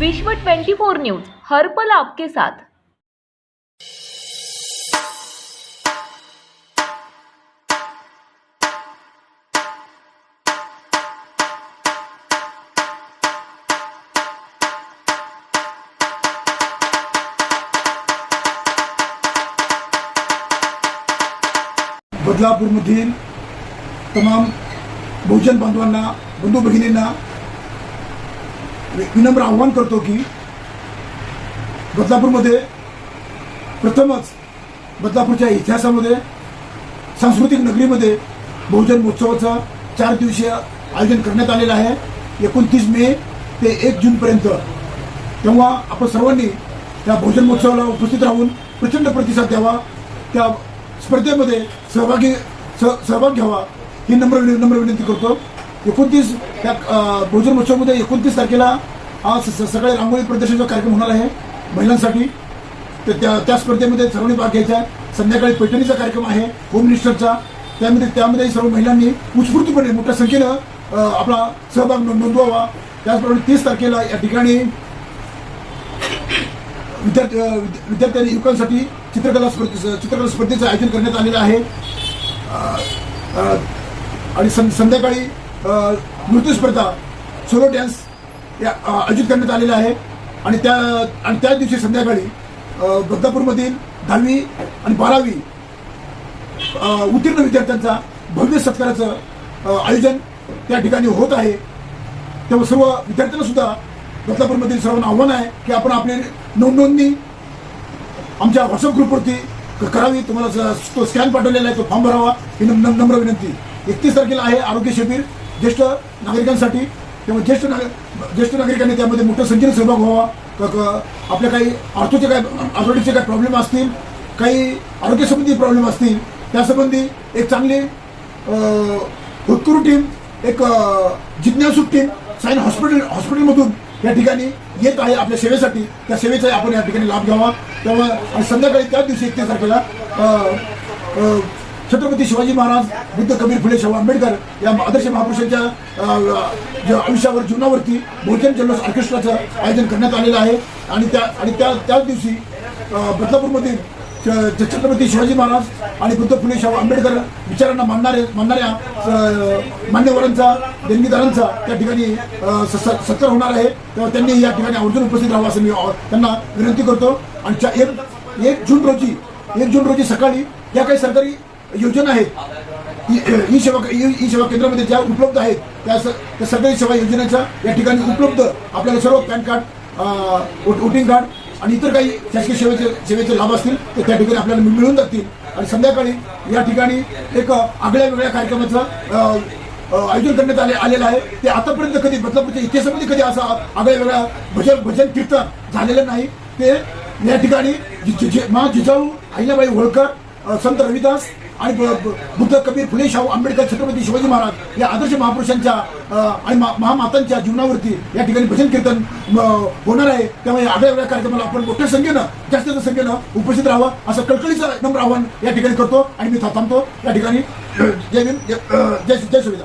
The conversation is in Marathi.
विश्व 24 न्यूज हर पल आपके साथ. बदलापूरमधील तमाम बहुजन बांधवांना बंधू भगिनींना विनम्र आव्हान करतो की बदलापूरमध्ये प्रथमच बदलापूरच्या इतिहासामध्ये सांस्कृतिक नगरीमध्ये बहुजन महोत्सवाचं चार दिवसीय आयोजन करण्यात आलेलं आहे. एकोणतीस मे ते एक जूनपर्यंत. तेव्हा आपण सर्वांनी त्या बहुजन महोत्सवाला उपस्थित राहून प्रचंड प्रतिसाद द्यावा. त्या स्पर्धेमध्ये सहभागी सह सहभाग घ्यावा. ही नम्र नम्र विनंती करतो. एकोणतीस त्या भोजन बहुजन महोत्सवामध्ये एकोणतीस तारखेला आज स- सकाळी रांगोळी प्रदर्शनाचा कार्यक्रम होणार आहे महिलांसाठी. तर त्या त्या स्पर्धेमध्ये सर्वांनी भाग घ्यायचा आहे. संध्याकाळी पैठणीचा कार्यक्रम आहे होम मिनिस्टरचा. त्यामध्ये त्यामध्ये सर्व महिलांनी उत्स्फूर्तपणे मोठ्या संख्येनं आपला सहभाग नोंदवावा. त्याचप्रमाणे तीस तारखेला या ठिकाणी विद्यार्थी विद्यार्थ्यांनी युवकांसाठी चित्रकला स्पर्धे चित्रकला स्पर्धेचं आयोजन करण्यात आलेलं आहे. आणि सं- संध्याकाळी नृत्यस्पर्धा सोलो डॅन्स या आयोजित करण्यात आलेला आहे. आणि त्या आणि त्याच दिवशी संध्याकाळी अं, बदलापूरमधील दहावी आणि बारावी उत्तीर्ण विद्यार्थ्यांचा भव्य सत्काराचं आयोजन त्या ठिकाणी होत आहे. तेव्हा सर्व विद्यार्थ्यांना सुद्धा बदलापूरमधील सर्वांना आव्हान आहे की आपण आपली नोंदणी आमच्या व्हॉट्सअप ग्रुपवरती करावी. तुम्हाला तो स्कॅन पाठवलेला आहे तो फॉर्म भरावा. ही नम- नम्र विनंती. एकतीस तारखेला आहे आरोग्य शिबिर. ज्येष्ठ नागरिकांसाठी तेव्हा ज्येष्ठ नागरिक ज्येष्ठ नागरिकांनी त्यामध्ये मोठ्या संख्येने सहभाग व्हावा. क- आपल्या काही आर्थोचे काय आर्थोटिकचे काही प्रॉब्लेम असतील काही आरोग्यसंबंधी प्रॉब्लेम असतील त्यासंबंधी एक चांगली अं, होतकरू टीम एक जिज्ञासू टीम साईन हॉस्पिटल हॉस्पिटलमधून या ठिकाणी येत आहे आपल्या सेवेसाठी. त्या सेवेचा आपण या ठिकाणी लाभ घ्यावा. तेव्हा आणि संध्याकाळी त्याच दिवशी एकतीस तारखेला छत्रपती शिवाजी महाराज बुद्ध कबीर फुले शाहू आंबेडकर या आदर्श महापुरुषांच्या ज्या आयुष्यावर जीवनावरती बहुजन जल्लोष ऑर्केस्ट्राचं आयोजन करण्यात आलेलं आहे. आणि त्या आणि त्या त्याच दिवशी बदलापूरमधील छत्रपती शिवाजी महाराज आणि बुद्ध फुले शाहू आंबेडकर विचारांना मानणारे मानणाऱ्या मान्यवरांचा देणगीदारांचा त्या ठिकाणी स- सत्कार होणार आहे. तेव्हा त्यांनी या ठिकाणी आवर्जून उपस्थित राहावं असं मी त्यांना विनंती करतो. आणि एक एक जून रोजी एक जून रोजी सकाळी या काही सरकारी योजना आहेत ई- सेवा ई ई सेवा केंद्रामध्ये ज्या उपलब्ध आहेत त्या त्या सगळ्या सेवा योजनेच्या या ठिकाणी उपलब्ध. आपल्याला सर्व पॅन कार्ड वोटिंग कार्ड आणि इतर काही शासकीय सेवेचे सेवेचे लाभ असतील ते त्या ठिकाणी आपल्याला मिळून जातील. आणि संध्याकाळी या ठिकाणी एक आगळ्या वेगळ्या कार्यक्रमाचं आयोजन करण्यात आले आलेलं आहे. ते आतापर्यंत कधी बदलापूरच्या इतिहासामध्ये कधी असं आगळ्या वेगळ्या भजन भजन कीर्तन झालेलं नाही. ते या ठिकाणी मा जिजाऊ अहिल्याबाई होळकर संत रविदास आणि बुद्ध कबीर फुले शाहू आंबेडकर छत्रपती शिवाजी महाराज या आदर्श महापुरुषांच्या आणि महामातांच्या जीवनावरती या ठिकाणी भजन कीर्तन होणार आहे. त्यामुळे या आगळ्या वेगळ्या कार्यक्रमाला आपण मोठ्या संख्येनं जास्त संख्येनं उपस्थित राहावं. असं कळकळीचं नम्र आव्हान या ठिकाणी करतो आणि मी थांबतो. या ठिकाणी जय जय जय जय सुविधा.